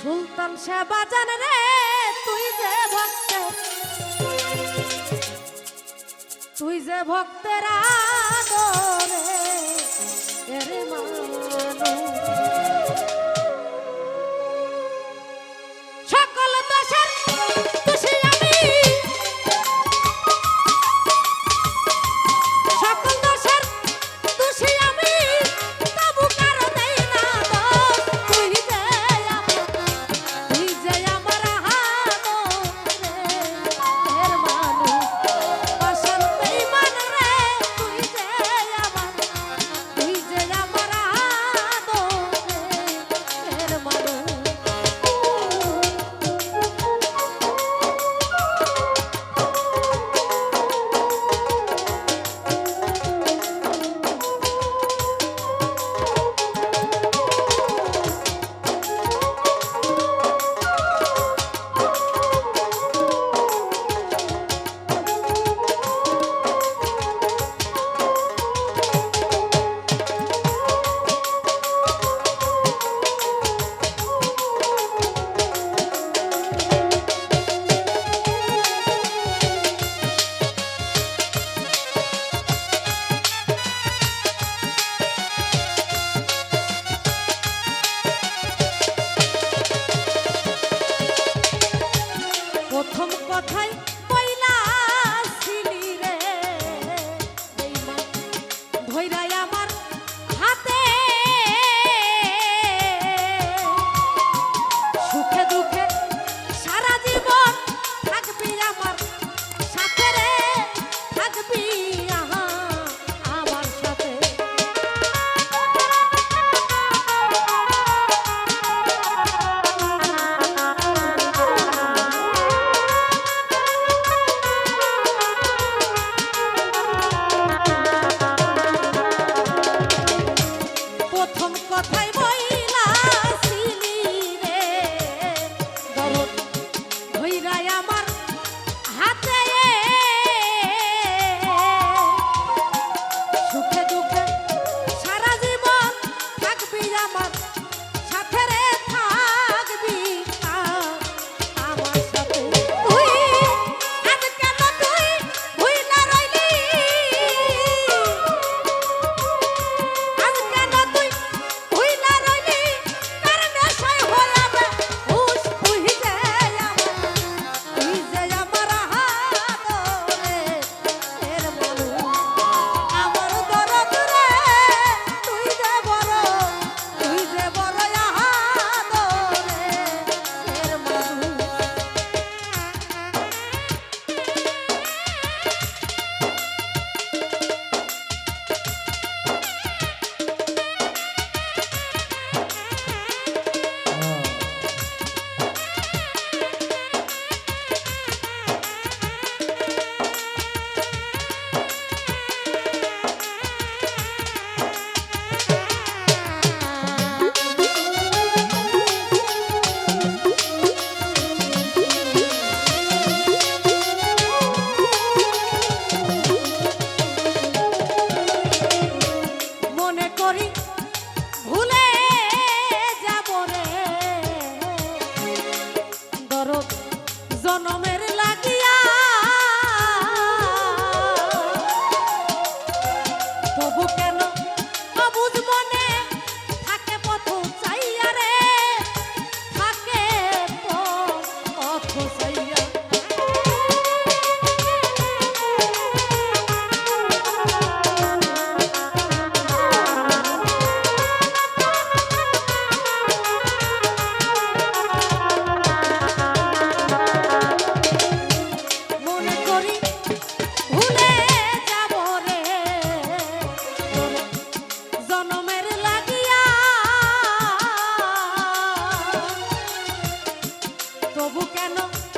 সুলতান সেবা জানে রে তুই যে ভক্ত তুই যে ভক্তের আদরে এর মানুষ। bobo que é não